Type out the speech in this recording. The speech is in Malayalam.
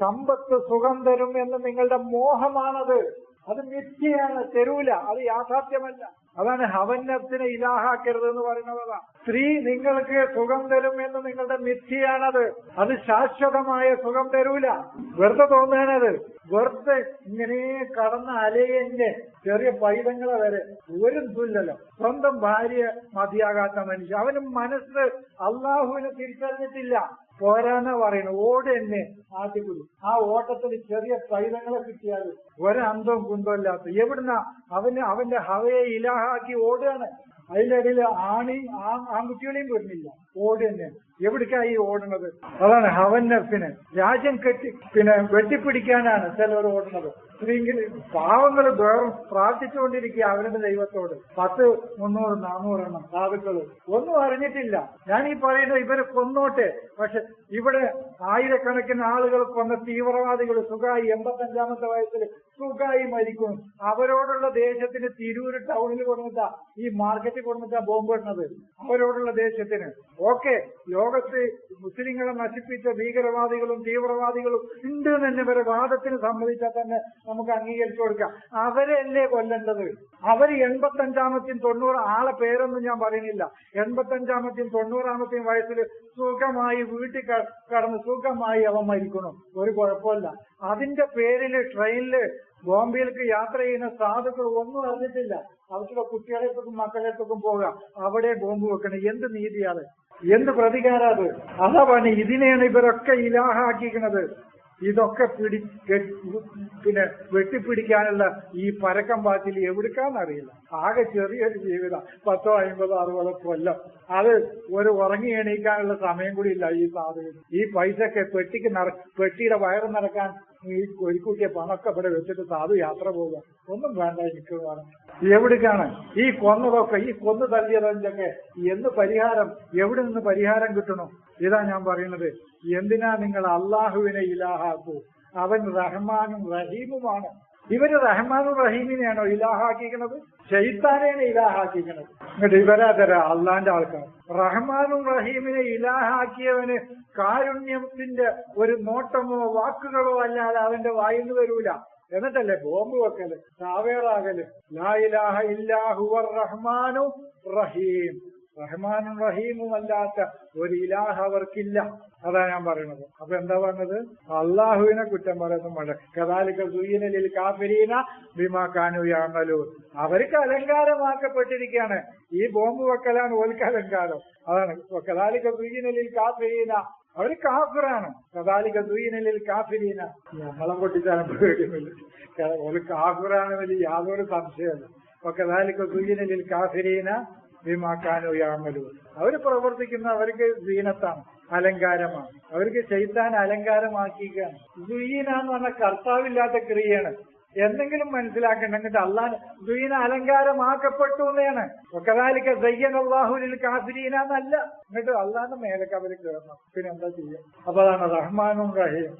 സമ്പത്ത് സുഖം തരും എന്ന് നിങ്ങളുടെ മോഹമാണത്. അത് മിഥ്യയാണ് തരൂല അത് യാഥാർത്ഥ്യമല്ല. അതാണ് ഹവന്നത്തിനെ ഇലാഹാക്കരുത് എന്ന് പറയുന്നത് സ്ത്രീ നിങ്ങൾക്ക് സുഖം തരും എന്ന് നിങ്ങളുടെ മിഥ്യയാണത്. അത് ശാശ്വതമായ സുഖം തരൂല. വെറുതെ തോന്നുകയാണത്. വെറുതെ ഇങ്ങനെ കടന്ന അലയന്റെ ചെറിയ പൈതങ്ങളെ വരെ ഒരു ഇല്ലല്ലോ സ്വന്തം ഭാര്യ മതിയാകാത്ത മനുഷ്യൻ. അവന് മനസ്സ് അള്ളാഹുവിനെ തിരിച്ചറിഞ്ഞിട്ടില്ല. പോരാന്ന പറയുന്നത് ഓട് എന്നെ ആദ്യക്കുടി ആ ഓട്ടത്തിൽ ചെറിയ പൈതങ്ങളെ കിട്ടിയാൽ ഒരന്തവും കുന്തവും ഇല്ലാത്ത. എവിടുന്ന? അവന് അവന്റെ ഹവയെ ഇലാഹാക്കി ഓടുകയാണ്. അതിന്റെ ഇടയിൽ ആണി ആൺകുട്ടികളെയും വരുന്നില്ല. ഓട് തന്നെ. എവിടേക്കായി ഓടുന്നത്? അതാണ് ഹവന്നഫിന് രാജ്യം കെട്ടി പിന്നെ വെട്ടിപ്പിടിക്കാനാണ് ചിലവർ ഓടുന്നത്. സ്ത്രീകൾ പാവങ്ങൾ വേറും പ്രാർത്ഥിച്ചുകൊണ്ടിരിക്കുക അവരുടെ ദൈവത്തോട്. പത്ത് മുന്നൂറ് നാനൂറെണ്ണം സാധുക്കൾ ഒന്നും അറിഞ്ഞിട്ടില്ല. ഞാൻ ഈ പറയുന്നത് ഇവരെ കൊന്നോട്ടെ. പക്ഷെ ഇവിടെ ആയിരക്കണക്കിന് ആളുകൾ കൊന്ന തീവ്രവാദികൾ സുഖായി എൺപത്തഞ്ചാമത്തെ വയസ്സിൽ സുഖായി മരിക്കും. അവരോടുള്ള ദേശത്തിന് തിരൂര് ടൗണിൽ കൊടുത്ത ഈ മാർക്കറ്റിൽ കൊടുത്തിട്ടാ ബോംബ് ഇടുന്നത്. അവരോടുള്ള ദേഷ്യത്തിന്. ഓക്കെ ലോകത്ത് മുസ്ലിങ്ങളെ നശിപ്പിച്ച ഭീകരവാദികളും തീവ്രവാദികളും ഉണ്ട് എന്ന് ഇവരെ വാദത്തിന് സമ്മതിച്ചാൽ തന്നെ നമുക്ക് അംഗീകരിച്ചു കൊടുക്കാം. അവരല്ലേ കൊല്ലേണ്ടത്? അവർ എൺപത്തഞ്ചാമത്തെയും തൊണ്ണൂറ് ആളെ പേരൊന്നും ഞാൻ പറയുന്നില്ല. എൺപത്തഞ്ചാമത്തെയും തൊണ്ണൂറാമത്തെയും വയസ്സിൽ സുഖമായി വീട്ടിൽ കടന്ന് സുഖമായി അവൻ മരിക്കണം ഒരു കുഴപ്പമില്ല. അതിന്റെ പേരിൽ ട്രെയിനിൽ ബോംബെയിലേക്ക് യാത്ര ചെയ്യുന്ന സാധുക്കൾ ഒന്നും അറിഞ്ഞിട്ടില്ല. അവരുടെ മക്കളെ തൊക്കും പോകാം. അവിടെ ബോംബ് വെക്കണം. എന്ത് നീതിയാണ്? എന്ത് പ്രതികാരം അത്. ഇതിനെയാണ് ഇവരൊക്കെ ഇലാഹാക്കിക്കുന്നത് ഇതൊക്കെ പിടി പിന്നെ വെട്ടിപ്പിടിക്കാനുള്ള ഈ പരക്കം പാറ്റിൽ എവിടുക്കാന്നറിയില്ല ആകെ ചെറിയൊരു ജീവിതം. പത്തോ അമ്പതോ അറുപതോ കൊല്ലം. അത് ഒരു ഉറങ്ങി എണീക്കാനുള്ള സമയം കൂടി ഇല്ല ഈ സാധനം. ഈ പൈസക്ക് പെട്ടിക്ക് നട പെട്ടിയുടെ വയറ് നടക്കാൻ ഈ കൊരിക്കൂട്ടിയ പണമൊക്കെ ഇവിടെ വെച്ചിട്ട് സാധു യാത്ര പോവുക. ഒന്നും വേണ്ട എനിക്ക് എവിടേക്കാണ്? ഈ കൊന്നതൊക്കെ ഈ കൊന്നു തല്ലിയതൊക്കെ എന്ത് പരിഹാരം എവിടെ നിന്ന് പരിഹാരം കിട്ടണം? ഇതാ ഞാൻ പറയുന്നത്. എന്തിനാ നിങ്ങൾ അള്ളാഹുവിനെ ഇലാഹാക്കൂ? അവൻ റഹ്മാനും റഹീമുമാണ്. ഇവർ റഹ്മാനും റഹീമിനെയാണോ ഇലാഹാക്കിക്കുന്നത് ഷെയ്ത്താനെയാണ് ഇലാഹാക്കിക്കുന്നത് എന്നിട്ട് ഇവരാ തരാ അള്ളാന്റെ ആൾക്കാർ റഹ്മാനും റഹീമിനെ ഇലാഹാക്കിയവന് കാരുണ്യത്തിന്റെ ഒരു നോട്ടമോ വാക്കുകളോ അല്ലാതെ അവന്റെ വായിന്ന് വരൂല. എന്നിട്ടല്ലേ ബോംബ് വെക്കൽ? ചാവേറാകൽ ലാ ഇലാഹ ഇല്ലാഹുവർ റഹ്മാനു റഹീം. റഹ്മാനും റഹീമും അല്ലാത്ത ഒരു ഇലാഹ അവർക്കില്ല. അതാ ഞാൻ പറയുന്നത് അപ്പൊ എന്താ പറഞ്ഞത്? അള്ളാഹുവിനെ കുറ്റം പറയുന്നു മഴ കഥാലിക്ക സുയ്യനലിൽ കാഫിരീന ബിമാക്കാനു യാമലു അവർക്ക് അലങ്കാരമാക്കപ്പെട്ടിരിക്കുകയാണ്. ഈ ബോംബ് വെക്കലാണ് ഓൽക്ക് അലങ്കാരം. അതാണ്. കഥാലിക്ക സുയ്യനലിൽ കാഫിരീന അവർ കാഫിറാണ്. കഥാലിക സുയ്യനലിൽ കാഫിരീന. നമ്മളെ പൊട്ടിച്ചാലും പേടിയൊന്നുമില്ല ഒരു കാഫിറാണ് വലിയ യാതൊരു സംശയമല്ല അപ്പൊ കഥാലിക്ക സുയ്യനലിൽ കാഫിരീന ഭീമാക്കാനോ യാമലു. അവർ പ്രവർത്തിക്കുന്ന അവർക്ക് ദീനത്താണ് അലങ്കാരമാണ്. അവർക്ക് ചെയ്താൻ അലങ്കാരമാക്കിയിക്കാണ് ദുയീന എന്ന് പറഞ്ഞ കർത്താവില്ലാത്ത ക്രിയയാണ്. എന്തെങ്കിലും മനസ്സിലാക്കണ്ട എന്നിട്ട് അള്ളാൻ ദുയിന അലങ്കാരമാക്കപ്പെട്ടു എന്നാണ്. ഒക്കതാലിക്ക ദയ്യൻ അള്ളാഹുലിൽ കാഫിരീന എന്നല്ല. എന്നിട്ട് അള്ളാന്റെ മേലൊക്കെ അവർ കയറണം പിന്നെ എന്താ ചെയ്യാം? അപ്പൊ അതാണ് റഹ്മാനും റഹീം